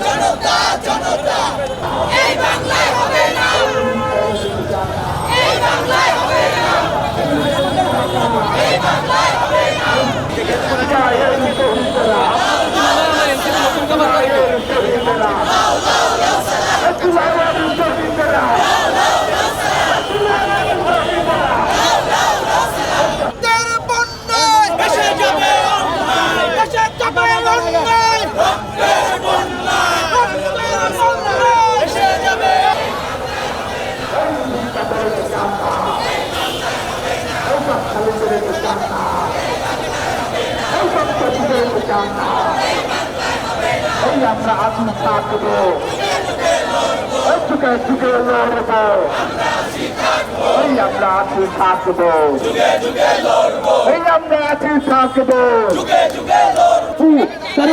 জনতা জনতা এই বাংলায় হবে এই আমরা থাকব। এই যুগে যুগে লড়বো। এই আমরা আছি থাকব এই আমরা আছি থাকব তারা